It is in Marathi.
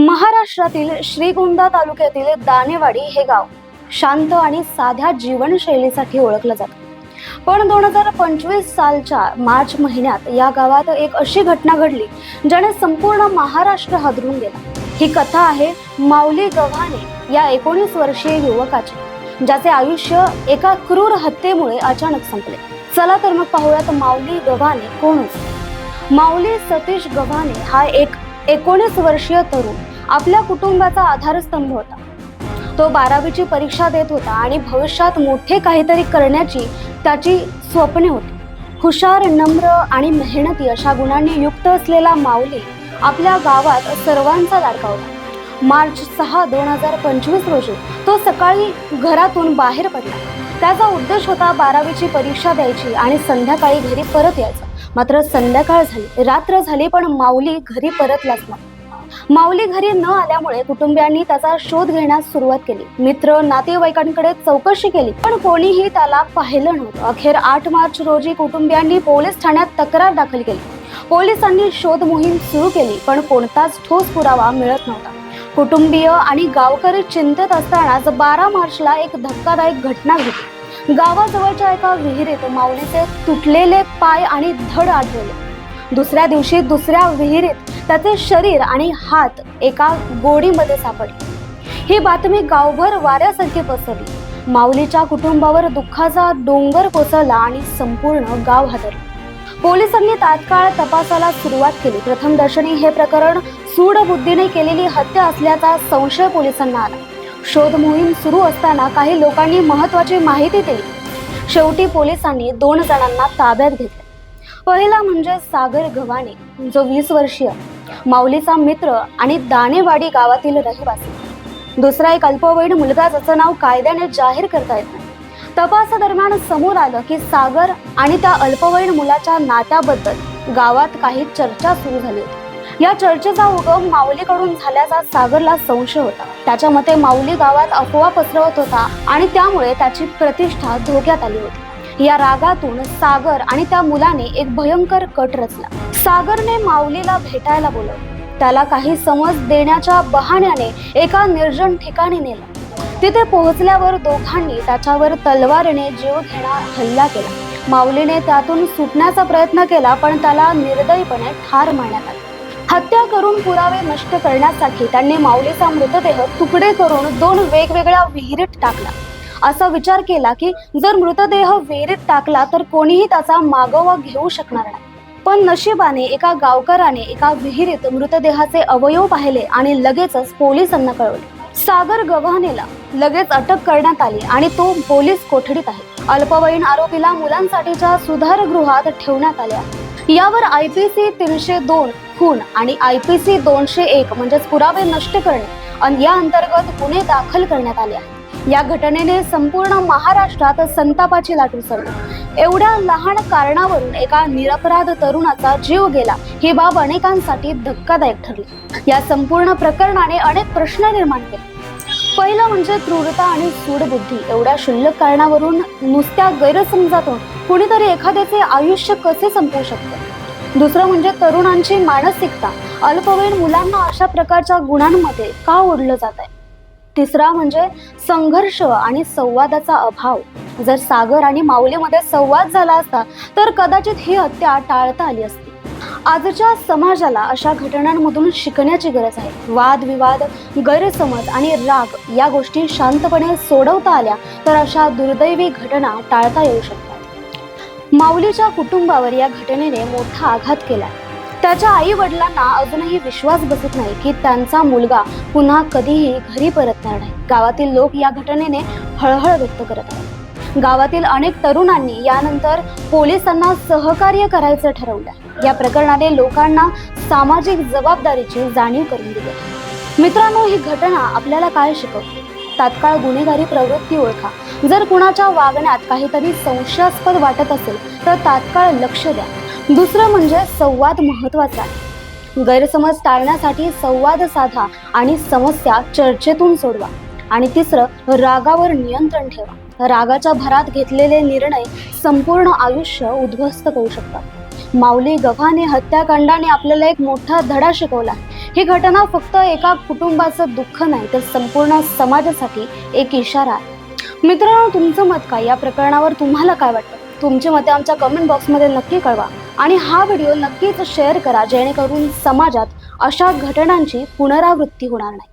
महाराष्ट्रातील श्रीगोंदा तालुक्यातील दानेवाडी हे गाव शांत आणि साध्या जीवनशैलीसाठी ओळखलं जातं. पण दोन हजार पंचवीस सालच्या मार्च महिन्यात या गावात एक अशी घटना घडली ज्याने संपूर्ण महाराष्ट्र हादरून गेला. ही कथा आहे माऊली गव्हाणे या एकोणीस वर्षीय युवकाची ज्याचे आयुष्य एका क्रूर हत्येमुळे अचानक संपले. चला तर मग पाहूयात माऊली गव्हाणे कोण माऊली सतीश गव्हाणे हा एक एकोणीस वर्षीय तरुण आपल्या कुटुंबाचा आधारस्तंभ होता. तो बारावीची परीक्षा देत होता आणि भविष्यात मोठे काहीतरी करण्याची त्याची स्वप्ने होती. हुशार नम्र आणि मेहनती अशा गुणांनी युक्त असलेला माऊली आपल्या गावात सर्वांचा लाडका होता. मार्च सहा दोन हजार पंचवीस रोजी तो सकाळी घरातून बाहेर पडला. त्याचा उद्देश होता बारावीची परीक्षा द्यायची आणि संध्याकाळी घरी परत यायचं. मात्र संध्याकाळ झाली रात्र झाली पण माऊली घरी परतलाच नाही माऊली घरी न आल्यामुळे कुटुंबियांनी त्याचा शोध घेण्यास सुरुवात केली. मित्र नातेवाईकांकडे चौकशी केली पण कोणीही त्याला पाहिलं नव्हतं. अखेर आठ मार्च रोजी कुटुंबियांनी पोलीस ठाण्यात तक्रार दाखल केली. पोलिसांनी शोध मोहीम सुरू केली पण कोणताच ठोस पुरावा मिळत नव्हता. कुटुंबीय आणि गावकरी चिंतेत असतानाच बारा मार्चला एक धक्कादायक घटना घडली. गावाजवळच्या एका विहिरीत माऊलीचे तुटलेले पाय आणि धड आढळले. दुसऱ्या दिवशी दुसऱ्या विहिरीत त्याचे शरीर आणि हात एका गोडीमध्ये सापडले. ही बातमी गावभर वाऱ्यासारखी पसरली. माऊलीच्या कुटुंबावर दुःखाचा डोंगर कोसळला आणि संपूर्ण गाव हादरले. पोलिसांनी तात्काळ तपासाला सुरुवात केली. प्रथम दर्शनी हे प्रकरण सूडबुद्धीने केलेली हत्या असल्याचा संशय पोलिसांना आला. शोध मोहीम सुरू असताना काही लोकांनी महत्वाची माहिती दिली. शेवटी पोलिसांनी दोन जणांना ताब्यात घेतले. पहिला म्हणजे सागर गव्हाणे जो वीस वर्षीय माऊलीचा मित्र आणि दाणेवाडी गावातील रहिवासी. दुसरा एक अल्पवयीन मुलगा ज्याचं नाव कायद्याने जाहीर करता येत नाही. तपासादरम्यान समोर आलं की सागर आणि त्या अल्पवयीन मुलाच्या नात्याबद्दल गावात काही चर्चा सुरू झाली होती. या चर्चेचा उगम माऊलीकडून झाल्याचा सागरला संशय होता. त्याच्या मते माऊली गावात अफवा पसरवत होता आणि त्यामुळे त्याची प्रतिष्ठा धोक्यात आली होती. या रागातून सागर आणि त्या मुलाने एक भयंकर कट रचला. सागरने माऊलीला भेटायला बोलवलं. त्याला काही समज देण्याच्या बहाण्याने एका निर्जन ठिकाणी नेलं. तिथे पोहोचल्यावर दोघांनी त्याच्यावर तलवारीने जीव घेणार हल्ला केला. माऊलीने त्यातून सुटण्याचा प्रयत्न केला पण त्याला निर्दयीपणे ठार मारण्यात आला. हत्या करून पुरावे नष्ट करण्यासाठी त्यांनी माऊलीचा मृतदेह तुकडे करून दोन वेगवेगळ्या विहिरीत टाकला. असा विचार केला की जर मृतदेह विहिरीत टाकला तर कोणीही त्याचा मागोवा घेऊ शकणार नाही. पण नशिबाने एका गावकराने एका विहिरीत मृतदेहाचे अवयव पाहिले आणि लगेचच पोलिसांना कळवले. सागर गव्हाणेला लगेच अटक करण्यात आली आणि तो पोलीस कोठडीत आहे. अल्पवयीन आरोपीला मुलांसाठीच्या सुधारगृहात ठेवण्यात आल्या. यावर आय पी सी तीनशे दोन खून आणि आय पी सी दोनशे एक म्हणजेच पुरावे नष्ट करणे आणि या अंतर्गत गुन्हे दाखल करण्यात आले आहेत. या घटनेने संपूर्ण महाराष्ट्रात संतापाची लाट उसळली. एवढ्या लहान कारणावरून एका निरपराध तरुणाचा जीव गेला. ही बाब अनेकांसाठी धक्कादायक ठरली. या संपूर्ण प्रकरणाने अनेक प्रश्न निर्माण केले. पहिलं म्हणजे क्रूरता आणि सूडबुद्धी. एवढ्या शुल्लक कारणावरून नुसत्या गैरसमजातून कुणीतरी एखाद्याचे आयुष्य कसे संपवू शकते? दुसरं म्हणजे तरुणांची मानसिकता. अल्पवयीन मुलांना अशा प्रकारच्या गुणांमध्ये का ओढलं जात आहे तिसरा म्हणजे संघर्ष आणि संवादाचा अभाव. जर सागर आणि माऊलीमध्ये संवाद झाला असता तर कदाचित ही हत्या टाळता आली असती. आजच्या समाजाला अशा घटनांमधून शिकण्याची गरज आहे. वादविवाद गैरसमज आणि राग या गोष्टी शांतपणे सोडवता आल्या तर अशा दुर्दैवी घटना टाळता येऊ शकतात. माऊलीच्या कुटुंबावर या घटनेने मोठा आघात केला त्याच्या आई वडिलांना अजूनही विश्वास बसत नाही की त्यांचा मुलगा पुन्हा कधीही घरी परतणार नाही. गावातील लोक या घटनेने हळहळ व्यक्त करत आहेत. गावातील अनेक तरुणांनी यानंतर पोलिसांना सहकार्य करायचं ठरवलं या प्रकरणाने लोकांना सामाजिक जबाबदारीची जाणीव करून दिली मित्रांनो ही घटना आपल्याला काय शिकवते? तात्काळ गुन्हेगारी प्रवृत्ती ओळखा. जर कुणाच्या वागण्यात काहीतरी संशयास्पद वाटत असेल तर तात्काळ लक्ष द्या. दुसरं म्हणजे संवाद महत्त्वाचा आहे. गैरसमज टाळण्यासाठी संवाद साधा आणि समस्या चर्चेतून सोडवा. आणि तिसरं रागावर नियंत्रण ठेवा. रागाच्या भरात घेतलेले निर्णय संपूर्ण आयुष्य उद्ध्वस्त करू शकतात. माऊली गव्हाने हत्याकांडाने आपल्याला एक मोठा धडा शिकवला ही घटना फक्त एका कुटुंबाचं दुःख नाही तर संपूर्ण समाजासाठी एक इशारा आहे. मित्रांनो तुमचं मत काय? या प्रकरणावर तुम्हाला काय वाटतं? तुमचे मते आमच्या कमेंट बॉक्समध्ये नक्की कळवा. आणि हा व्हिडिओ नक्कीच शेअर करा जेणेकरून समाजात अशा घटनांची पुनरावृत्ती होणार नाही.